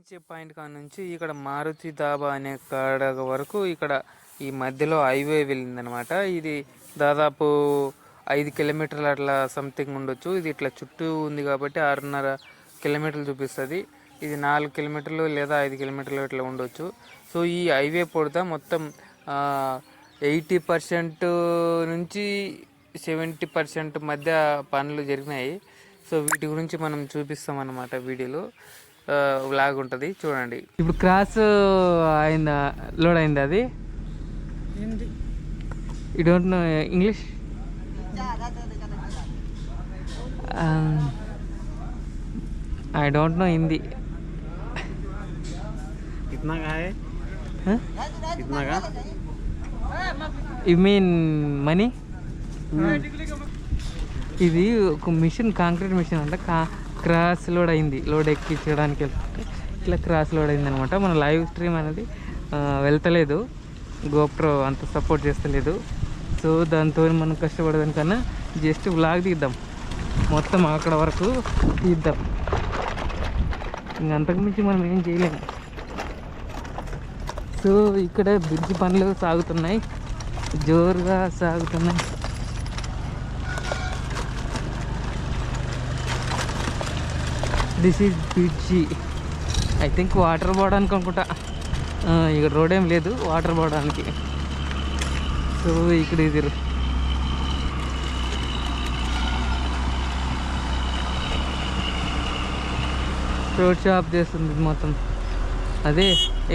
దించే పాయింట్ కాడ నుంచి ఇక్కడ మారుతి దాబా అనే కాడ వరకు ఇక్కడ ఈ మధ్యలో హైవే వెళ్ళిందనమాట ఇది దాదాపు ఐదు కిలోమీటర్లు అట్లా సంథింగ్ ఉండొచ్చు. ఇది ఇట్లా చుట్టూ ఉంది కాబట్టి ఆరున్నర కిలోమీటర్లు చూపిస్తుంది. ఇది నాలుగు కిలోమీటర్లు లేదా ఐదు కిలోమీటర్లు ఇట్లా ఉండొచ్చు. సో ఈ హైవే పొడత మొత్తం ఎయిటీ పర్సెంట్ నుంచి సెవెంటీ పర్సెంట్ మధ్య పనులు జరిగినాయి. సో వీటి గురించి మనం చూపిస్తాం అన్నమాట వీడియోలో. లాగ్ ఉంటుంది చూడండి ఇప్పుడు క్రాస్ అయిందా లోడ్ అయిందా అది Hindi you don't know English I don't know Hindi कितना का है कितना का యు మీన్ మనీ ఇది ఒక మిషన్ కాంక్రీట్ మిషన్ అంట కా క్రాస్ లోడ్ అయింది. లోడ్ ఎక్కించడానికి వెళ్తుంటే ఇట్లా క్రాస్ లోడ్ అయింది అనమాట మన లైవ్ స్ట్రీమ్ అనేది వెళ్తలేదు. గోప్రో అంత సపోర్ట్ చేస్తలేదు. సో దాంతో మనం కష్టపడదానికన్నా జస్ట్ వ్లాగ్ తీద్దాం. మొత్తం అక్కడ వరకు తీద్దాం. ఇంక అంతకుమించి మనం ఏం చేయలేము. సో ఇక్కడ బ్రిడ్జ్ పనులు సాగుతున్నాయి. జోరుగా సాగుతున్నాయి. This is bridge I think water పోవడానికి అనుకుంటా. ఇక్కడ రోడ్ ఏం లేదు వాటర్ పోవడానికి సో ఇక్కడ ఇది. రోడ్ షాప్ చేస్తుంది ఇది మొత్తం. అదే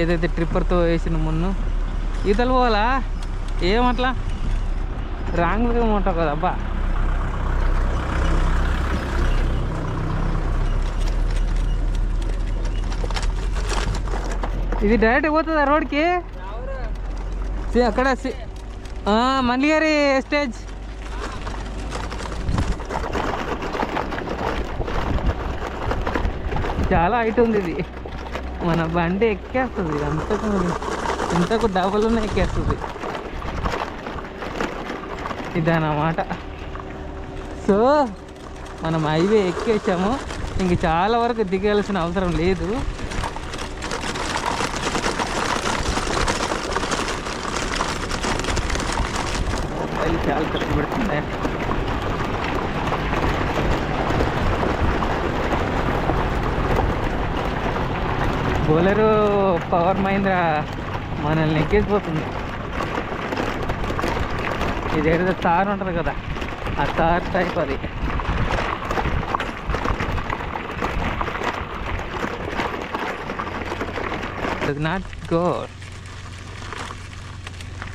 ఏదైతే ట్రిప్పర్తో వేసిన మొన్న. ఈతలు పోవాలా? ఏమట్లా రాంగ్ ఉంటావు కదా అబ్బా. ఇది డైరెక్ట్ పోతుందా రోడ్కి అక్కడ సి- ఆ, మల్లిగారి స్టేజ్ చాలా హైట్ ఉంది ఇది. మన బండి ఎక్కేస్తుంది అంతకు ఇంతకు డబుల్నే ఎక్కేస్తుంది. ఇదన్నమాట. సో మనం హైవే ఎక్కేసాము. ఇంక చాలా వరకు దిగాల్సిన అవసరం లేదు. చాలా కష్టపడుతుంది బోలరు పవర్ మహీంద్ర మనల్ని ఎక్కేసిపోతుంది ఇది ఏదో తార్ ఉంటుంది కదా ఆ తార్ టైప్ అది నాట్ గో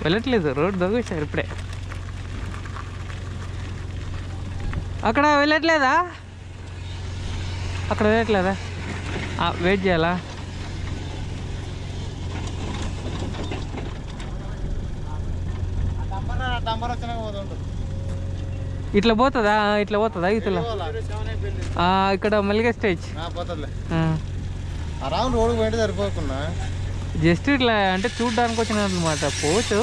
వెళ్ళట్లేదు రోడ్ దొంగేశారు ఇప్పుడే అక్కడ వెళ్ళట్లేదా? అక్కడ వెళ్ళట్లేదా? వెయిట్ చేయాలా? ఇట్లా పోతుందా? ఇట్లా పోతుందా ఇట్లా ఇక్కడ మల్లిగా స్టేజ్. రోడ్డు పోయింటే సరిపోకుండా జస్ట్ ఇట్లా అంటే చూడడానికి వచ్చిన అనమాట పోచు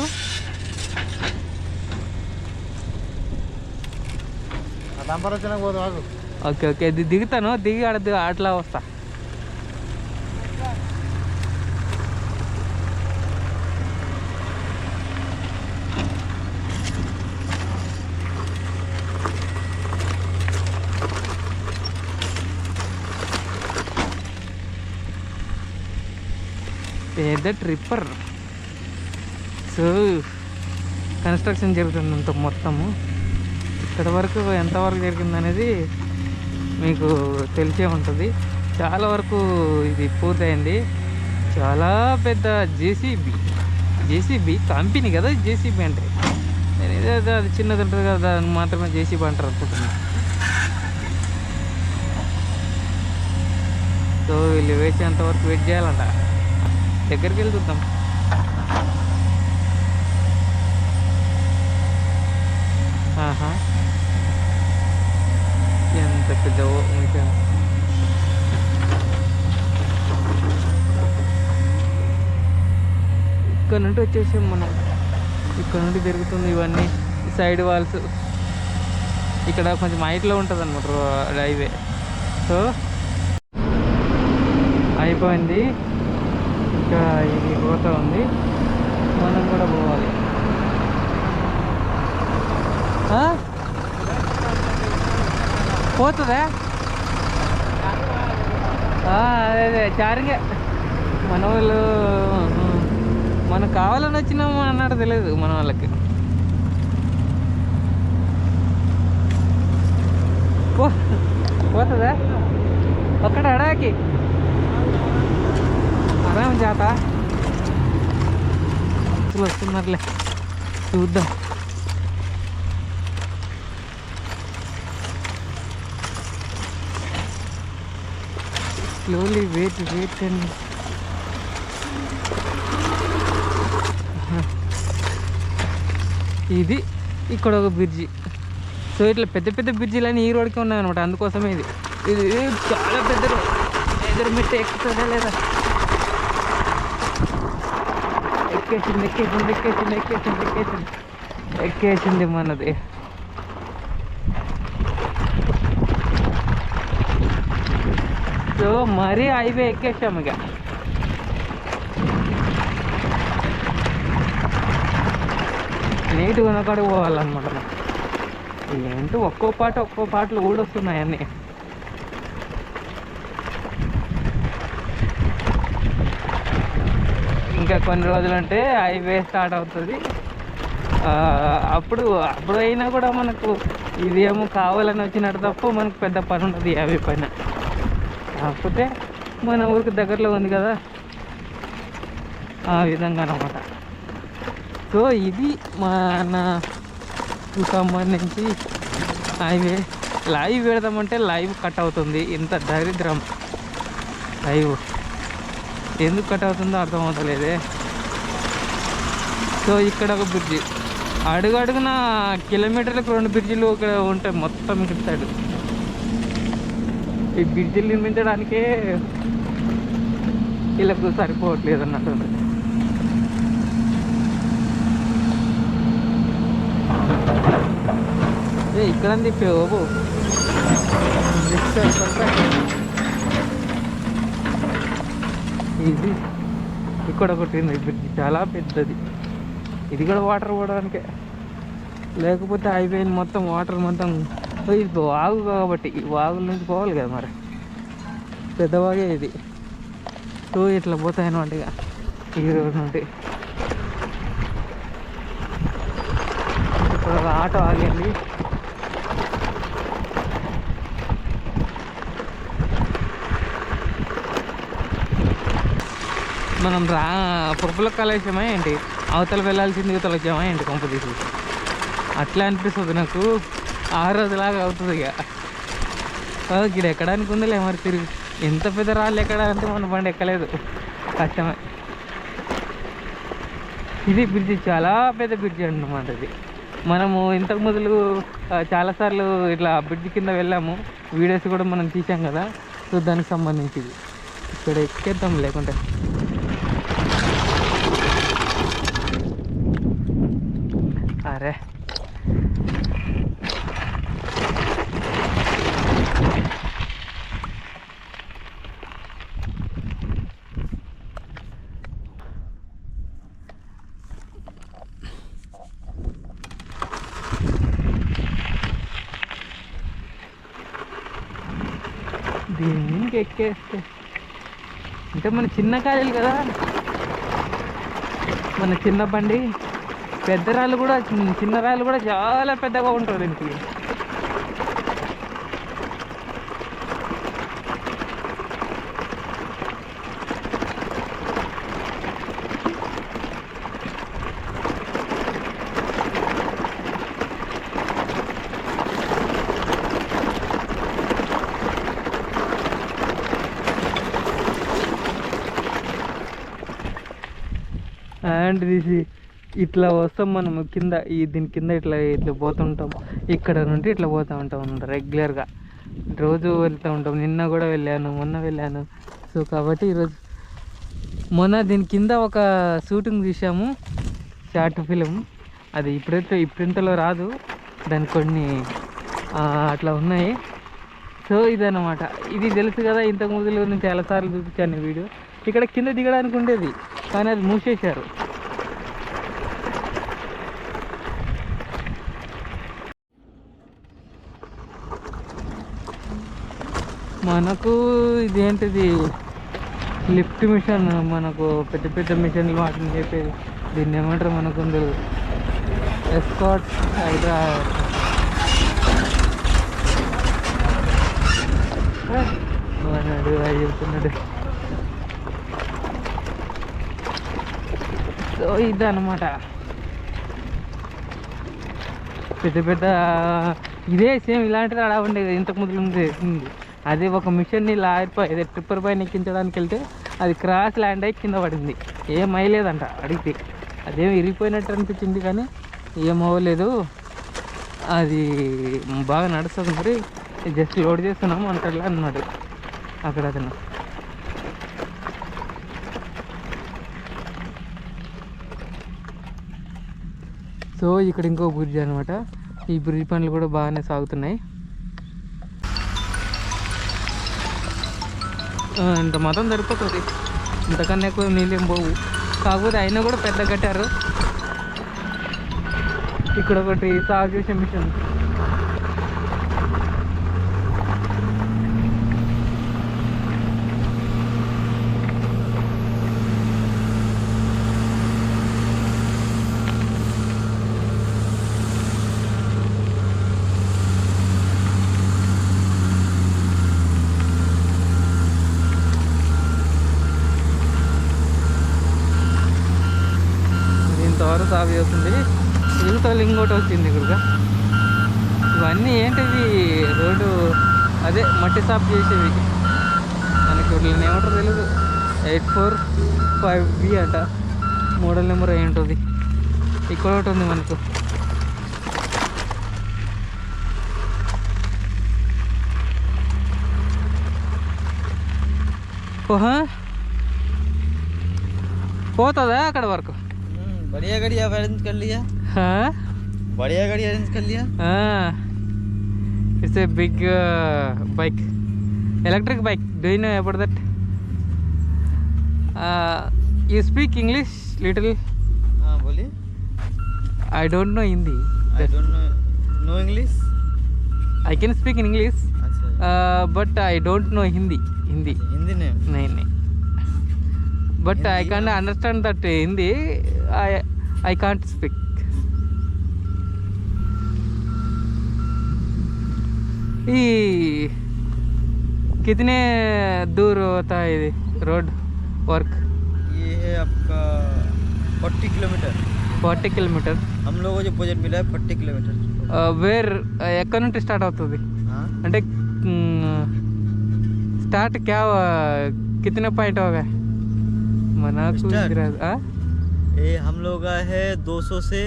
నంబర్ వచ్చినా పోదు మాకు ఓకే ఓకే. ఇది దిగుతాను. దిగి ఆడ అట్లా వస్తా. పెద్ద ట్రిప్పర్. సో కన్స్ట్రక్షన్ జరుగుతుందంత మొత్తము. ఇక్కడ వరకు ఎంతవరకు జరిగింది అనేది మీకు తెలిసే ఉంటుంది. చాలా వరకు ఇది పూర్తయింది. చాలా పెద్ద జేసీబీ జేసీబీ కంపెనీ కదా జేసీబీ అంటే. నేను ఏదో అది- చిన్నది ఉంటుంది కదా దాన్ని మాత్రమే జేసీబీ అంటారు అనుకుంటున్నాను సో వీళ్ళు వేసేంత వరకు వెయిట్ చేయాలంట. దగ్గరికి వెళ్ళి ఆహా. ఎంత పెద్ద ఇంకా. ఇక్కడ నుండి వచ్చేసాం మనం. ఇక్కడ నుండి జరుగుతుంది ఇవన్నీ సైడ్ వాల్స్. ఇక్కడ కొంచెం హైట్లో ఉంటుంది అనమాట హైవే. సో అయిపోయింది. ఇంకా ఇది పోతా ఉంది. మనం కూడా పోవాలి. పోతుందా అదే అదే చారింగే మన వాళ్ళు మనకు కావాలని వచ్చినాము అన్నాడు తెలియదు మన వాళ్ళకి పోతుందా ఒక్కడ అడాకి ఆరాం జాత వస్తున్నారులే. చూద్దాం. స్లోలీ వెయిట్ వెయిట్ అండి ఇది ఇక్కడ ఒక బ్రిడ్జి సో ఇట్లా పెద్ద పెద్ద బ్రిడ్జిలు ఈ రోడ్కి ఉన్నాయన్నమాట. అందుకోసమే ఇది. ఇది చాలా పెద్ద రోడ్ ఎదురు మిట్ట ఎక్కుతుందా లేదా? ఎక్కేసింది ఎక్కేసింది ఎక్కేసింది ఎక్కేసింది ఎక్కేసింది. ఎక్కేసింది మనది. సో మరీ హైవే ఎక్కేసాము ఇక. నీట్గా ఉన్నకాడ పోవాలన్నమాట ఏంటో ఒక్కో పాట ఒక్కో పాటలు కూడా వస్తున్నాయి అన్నీ. ఇంకా కొన్ని రోజులంటే హైవే స్టార్ట్ అవుతుంది. అప్పుడు అప్పుడు అయినా కూడా మనకు ఇదేమో కావాలని వచ్చినట్టు తప్ప మనకు పెద్ద పని ఉండదు యాభై పైన. కాకపోతే మన ఊరికి దగ్గరలో ఉంది కదా. ఆ విధంగా అనమాట సో ఇది మన సంబంధించి హైవే. లైవ్ పెడదామంటే లైవ్ కట్ అవుతుంది. ఇంత దరిద్రం. లైవ్. ఎందుకు కట్ అవుతుందో అర్థం అవుతలేదే సో ఇక్కడ ఒక బ్రిడ్జి. అడుగు అడుగున కిలోమీటర్లకు రెండు బ్రిడ్జిలు ఇక్కడ ఉంటాయి మొత్తం ఇక్కడ సైడ్. ఈ బ్రిడ్జిలు నిర్మించడానికే వీళ్ళకు సరిపోవట్లేదు అన్నట్టు ఏ ఇక్కడ తిప్పే బాబు. ఇది ఇక్కడ ఒకటి ఉంది బ్రిడ్జ్ చాలా పెద్దది. ఇది కూడా వాటర్ పోవడానికే. లేకపోతే అయిపోయింది మొత్తం వాటర్ మొత్తం ఇది వాగు కాబట్టి ఈ వాగుల నుంచి పోవాలి కదా మరి. పెద్ద వాగే ఇది. సో ఇట్లా పోతాయి అనమాట ఇక. ఈ రోజు నుండి. ఇప్పుడు ఒక ఆటో ఆగింది మనం రా పప్పులకు కలేసామా ఏంటి? అవతల వెళ్ళాల్సింది ఇవతల వచ్చామా ఏంటి కొంప తీసి? అట్లా అనిపిస్తుంది నాకు. ఆ రోజులాగా అవుతుంది ఇక. ఇక్కడ ఎక్కడానికి ఉందిలే మరి తిరిగి. ఎంత పెద్ద రాళ్ళు ఎక్కడ అంటే మన బండి ఎక్కలేదు. కష్టమే. ఇది బ్రిడ్జి చాలా పెద్ద బ్రిడ్జ్ అన్నమాట ఇది. మనము ఇంతకు మొదలు చాలాసార్లు ఇట్లా బ్రిడ్జ్ కింద వెళ్ళాము. వీడియోస్ కూడా మనం తీసాం కదా. సో దానికి సంబంధించింది ఇక్కడ ఎక్కేద్దాం లేకుంటే. అరే. దీనికి అంటే మన చిన్న కాయలు కదా. మన చిన్న బండి పెద్ద రాళ్ళు కూడా చిన్న- చిన్న రాళ్ళు కూడా చాలా పెద్దగా ఉంటుంది దీనికి అండ్ తీసి ఇట్లా వస్తాం మనం కింద ఈ దీని కింద ఇట్లా ఇట్లా పోతుంటాం. ఇక్కడ నుండి ఇట్లా పోతూ ఉంటాం రెగ్యులర్గా రోజు వెళ్తూ ఉంటాం. నిన్న కూడా వెళ్ళాను మొన్న వెళ్ళాను. సో కాబట్టి ఈరోజు మొన్న దీని కింద ఒక షూటింగ్ తీసాము షార్ట్ ఫిలిం. అది ఇప్పుడైతే ఇప్పుడింతలో రాదు. దాని కొన్ని అట్లా ఉన్నాయి. సో ఇదన్నమాట. ఇది తెలుసు కదా ఇంతకు ముందు నేను చాలాసార్లు చూపించాను వీడియో. ఇక్కడ కింద దిగడానికి ఉండేది కానీ అది మూసేశారు. మనకు ఇదేంటిది? లిఫ్ట్ మిషన్ మనకు పెద్ద పెద్ద మిషన్లు వాటిని చెప్పేది. దీన్ని ఏమంటారు మనకు ఎస్కాట్ హైదరాబాద్ వాడు అది చెప్తున్నాడు. సో ఇదన్నమాట. పెద్ద పెద్ద ఇదే సేమ్ ఇలాంటిది అలా ఉండేది ఇంతకు ముందు ఉంది. అది ఒక మిషన్ని లారిపోయి అదే ట్రిప్పర్ పైన ఎక్కించడానికి వెళ్తే అది క్రాస్ ల్యాండ్ అయి కింద పడింది. ఏం అయ్యలేదంట అడిగితే. అదేం ఇరిగిపోయినట్టు అనిపించింది కానీ ఏం అవ్వలేదు. అది బాగా నడుస్తుంది మరి. జస్ట్ లోడ్ చేస్తున్నాము అంటట్లా అన్నాడు అక్కడ అతను. సో ఇక్కడ ఇంకో బ్రిడ్జ్ అనమాట ఈ బ్రిడ్జ్ పనులు కూడా బాగానే సాగుతున్నాయి. ఇంత మాత్రం సరిపోతుంది. ఇంతకన్నా ఎక్కువ నీళ్ళేం పోవు. కాకపోతే అయినా కూడా పెద్ద కట్టారు. ఇక్కడ ఒకటి సాగు చేసే మిషన్. ఇక్కడ ఒకటి ఉంది మనకు ఓహా పోతుందా అక్కడ వరకు बढ़िया गाड़ी आप अरेंज कर लिया హా? बढ़िया गाड़ी अरेंज कर लिया it's a big bike electric bike do you know about that you speak English little हाँ बोलिए I don't know Hindi I don't know no English I can speak in English अच्छा but I don't know Hindi Hindi Hindi ने नहीं नहीं but i Hindi, can uh, understand that hindi i i can't speak ఈ कितने दूर होता है ये रोड वर्क ये है आपका फोर्टी किलोमीटर ಫಾರ್ಟಿ किलोमीटर हम लोगों को जो बजट मिला है फोर्टी किलोमीटर वेर एक् स्टार्ट స్టార్ట్ स्टार्ट क्या అంటే స్టార్ట్ క్యా కితనే ये हम लोग का है 200 से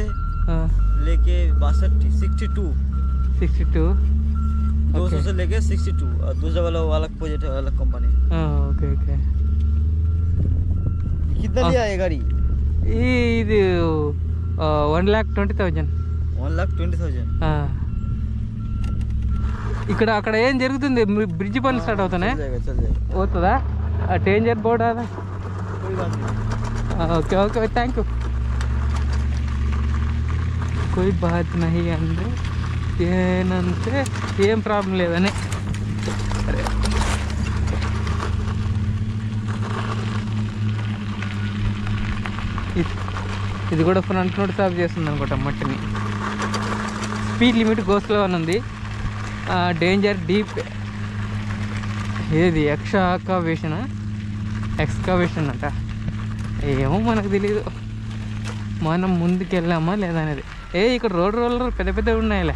लेके बासठ सिक्सटी टू 62 दो सौ से लेके सिक्सटी टू और दूसरा वाला वो अलग प्रोजेक्ट है अलग कंपनी कितना लिया है गाड़ी? ఇది one lakh twenty thousand one lakh twenty thousand ఇక్కడ అక్కడ ఏం జరుగుతుంది? బ్రిడ్జ్ పనులు స్టార్ట్ అవుతున్నాయి? పోతుందా? డేంజర్ బోర్డా ఓకే ఓకే థ్యాంక్ యూ కోయి బాత్ నహి అంటే ఏనంటే ఏం ప్రాబ్లం లేదని. ఇది- ఇది కూడా ఫ్రంట్ నోట్ సాఫ్ చేస్తుంది అనుకుంటా మట్టిని. స్పీడ్ లిమిట్ గోస్లో అని ఉంది. డేంజర్ డీప్ ఏది? ఎక్స్కావేషన్ ఎక్స్కావేషన్ అంట. ఏమో మనకు తెలియదు మనం ముందుకు వెళ్ళామా లేదా అనేది. ఏ ఇక్కడ రోడ్ రోలర్ పెద్ద పెద్దవి ఉన్నాయిలే.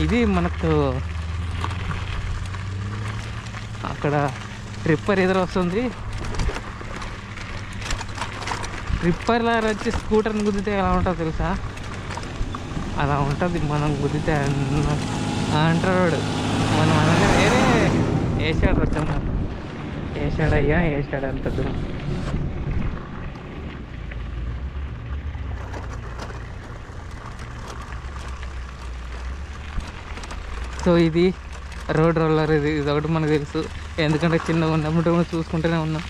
ఇది మనకు అక్కడ ట్రిప్పర్ ఎదురు వస్తుంది. ట్రిప్పర్ వచ్చి స్కూటర్ని గుద్దితే ఎలా ఉంటుందో తెలుసా? అలా ఉంటుంది మనం గుద్దితే అంటాడు మనం వేరే వేసాడు రకం వేసాడయ్యా వేసాడు అంత దూరం. సో ఇది రోడ్ రోలర్ ఇది ఇది ఒకటి మనకు తెలుసు. ఎందుకంటే చిన్నగా ఉన్నప్పుడు చూసుకుంటూనే ఉన్నాం.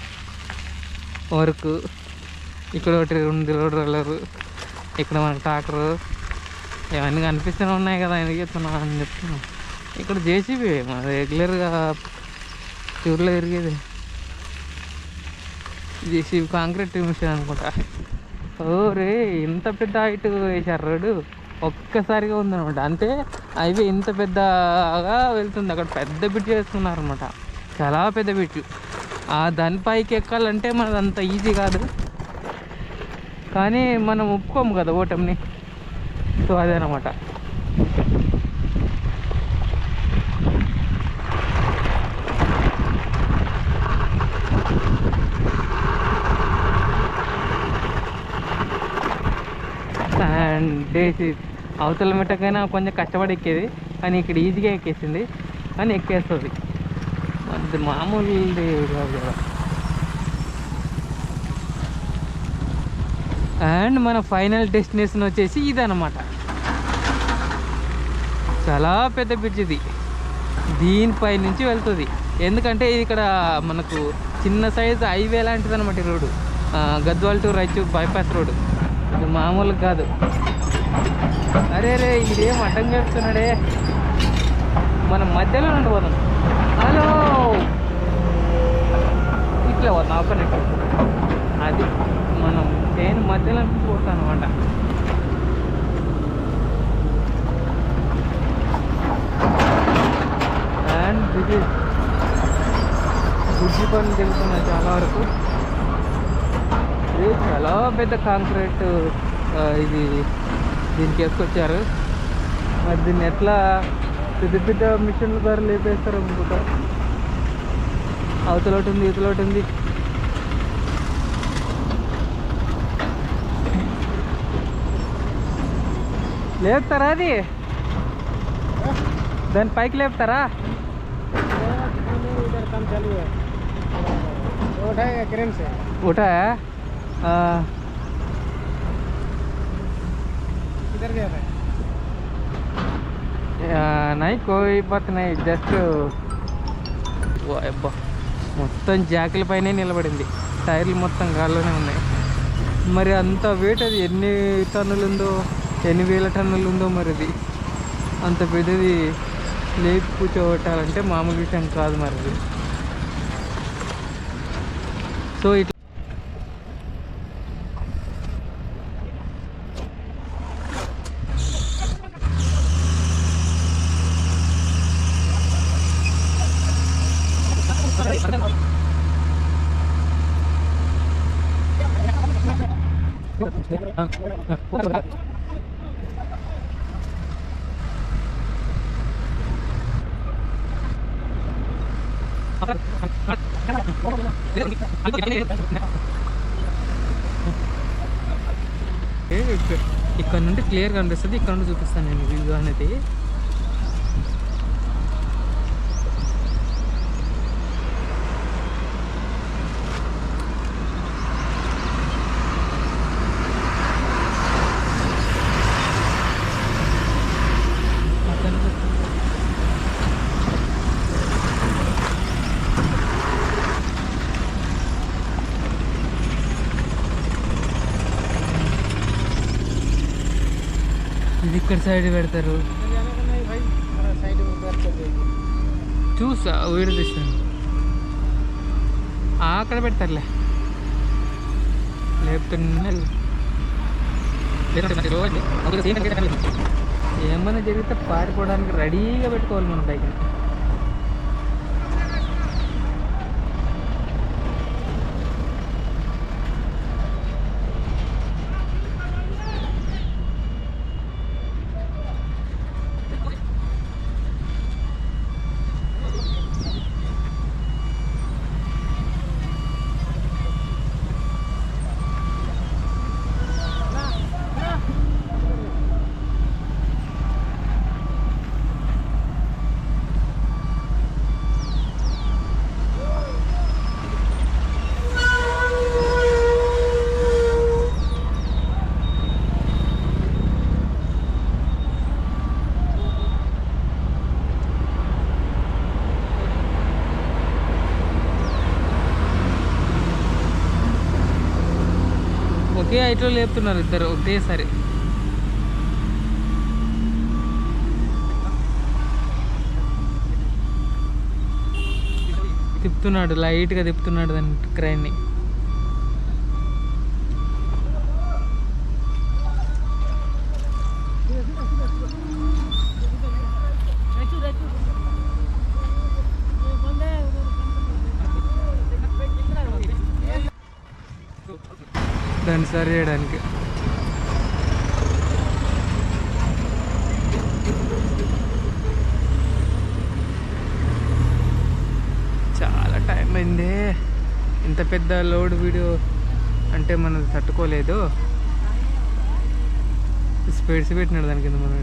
వర్క్ ఇక్కడ ఒకటి ఉంది రోడ్ రోలర్. ఇక్కడ మన ట్రాక్టర్ ఇవన్నీ కనిపిస్తూనే ఉన్నాయి కదా ఎందుకు చెప్తున్నా అని చెప్తున్నాం. ఇక్కడ జేసీబీ మన రెగ్యులర్గా టూర్లో తిరిగేది. జేసీబీ కాంక్రీట్ మిషన్ అనుకుంటా. ఓరే ఇంత పెద్ద హైట్ వేశారు రోడ్డు. ఒక్కసారిగా ఉందనమాట అంతే అవి ఇంత పెద్దగా వెళ్తుంది. అక్కడ పెద్ద బిట్ చేస్తున్నారు అనమాట చాలా పెద్ద బిట్లు ఆ దాని పైకి ఎక్కాలంటే మనది అంత ఈజీ కాదు. కానీ మనం ఒప్పుకోము కదా ఓటమిని. సో అదేనమాట. డేసి అవతల మెట్టకైనా కొంచెం కష్టపడి ఎక్కేది. కానీ ఇక్కడ ఈజీగా ఎక్కేసింది. కానీ ఎక్కేస్తుంది. అది మామూలు కాదు కదా. అండ్ మన ఫైనల్ డెస్టినేషన్ వచ్చేసి ఇదనమాట చాలా పెద్ద బ్రిడ్జ్ ఇది. దీనిపై నుంచి వెళ్తుంది. ఎందుకంటే ఇక్కడ మనకు చిన్న సైజ్ హైవే లాంటిది అనమాట ఈ రోడ్డు. Gadwal to Raichur bypass road. ఇది మామూలుగా కాదు. అరే రే ఇదేం అడ్డం చేస్తున్నాడే మనం మధ్యలో నుండి పోదాం. హలో ఇట్లా పోదాం ఒక అది మనం నేను మధ్యలో పోతాను అనమాట అండ్ ఇది బుజ్జి పని తెలుస్తున్నా చాలా వరకు. ఇది చాలా పెద్ద కాంక్రీట్ ఇది దీనికి వేసుకొచ్చారు. మరి దీన్ని ఎట్లా పెద్ద పెద్ద మిషన్ల ద్వారా లేపేస్తారు అనుకుంటా? అవతల ఉంది ఇవతల ఉంది లేపుతారా అది దాని పైకి లేపుతారా इधर काम चालू है वो उठाएगा क्रेन से उठाया आ, किधर गया था ఆ, నై కోయి బాత్ నై జస్ట్ ఓ అబ్బా మొత్తం జాకిల పైనే నిలబడింది టైర్లు మొత్తం గాల్లోనే ఉన్నాయి మరి అంత వెయిట్ అది ఎన్ని టన్నులు ఉందో ఎన్ని వేల టన్నులు ఉందో మరి అది అంత పెద్దది లేపి కూర్చోబెట్టాలంటే మామూలు విషయం కాదు మరి సో ఇట్లా ఇక్కడ- ఇక్కడ నుండి క్లియర్ కనిపిస్తుంది ఇక్కడ నుండి చూపిస్తాను నేను వ్యూ అనేది సైడ్ పెడతారు. చూసా వీడు తీసాను అక్కడ పెడతారులే. లేపుతున్నారు ఏమన్నా జరిగితే పారిపోవడానికి రెడీగా పెట్టుకోవాలి మనం బైక్ని ఒకే హైట్లో లేపుతున్నారు ఇద్దరు ఒకేసారి. తిప్పుతున్నాడు లైట్గా తిప్పుతున్నాడు దాని క్రైన్ని దాన్ని చేయడానికి. చాలా టైం అయింది. ఇంత పెద్ద లోడ్ వీడియో అంటే మనం తట్టుకోలేదు. స్పీడ్స్ పెట్టినాడు దాని కింద మనం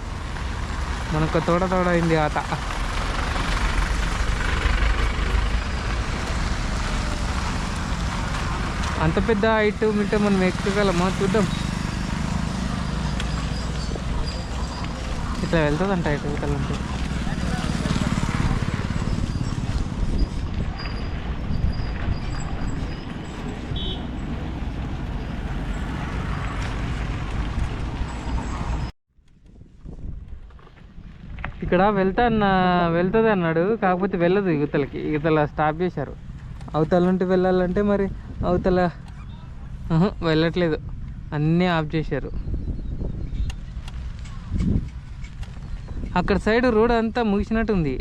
మనకు తోడ తోడ అయింది ఆట. అంత పెద్ద హైట్ ఉంటే మనం ఎక్కగలమా? చూద్దాం. ఇట్లా వెళ్తుందంట ఇటు వెళ్తాలంటే ఇక్కడ వెళ్తా అన్న వెళ్తుంది అన్నాడు. కాకపోతే వెళ్ళదు యువతలకి యువతల స్టాప్ చేశారు. అవతల నుండి వెళ్ళాలంటే మరి అవతల వెళ్ళట్లేదు. అన్నీ ఆఫ్ చేశారు. అక్కడ సైడ్ రోడ్ అంతా ముగిసినట్టుంది.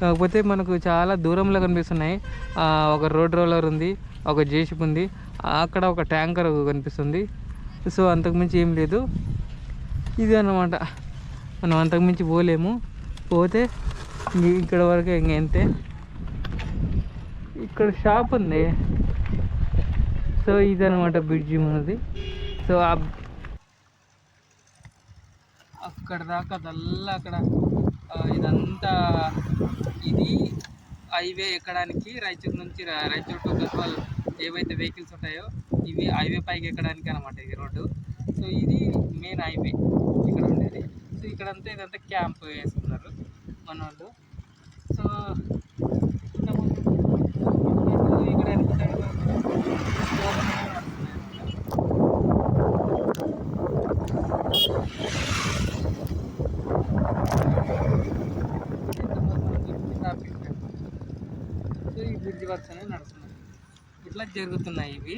కాకపోతే మనకు చాలా దూరంలో కనిపిస్తున్నాయి. ఒక రోడ్ రోలర్ ఉంది ఒక జేసిప్ ఉంది అక్కడ ఒక ట్యాంకర్ కనిపిస్తుంది. సో అంతకుమించి ఏం లేదు. ఇది అన్నమాట. మనం అంతకుమించి పోలేము. పోతే ఇక్కడ వరకు ఇంకెంతే ఇక్కడ షాప్ ఉంది. సో ఇదనమాట బ్రిడ్జి మనది. సో ఆ అక్కడ దాకా అదల్లా అక్కడ ఇదంతా ఇది హైవే ఎక్కడానికి రాయచూరు నుంచి రా- రాయచూరు టు గద్వాల్ ఏవైతే వెహికల్స్ ఉంటాయో ఇవి హైవే పైకి ఎక్కడానికి అనమాట ఇది రోడ్డు. సో ఇది మెయిన్ హైవే ఇక్కడ ఉండేది సో ఇక్కడంతా ఇదంతా క్యాంప్ వేసుకున్నారు మన వాళ్ళు సో ఇక్కడ సో ఈ బ్రిడ్జ్ వర్క్స్ అనేవి నడుస్తున్నాయి ఇట్లా జరుగుతున్నాయి ఇవి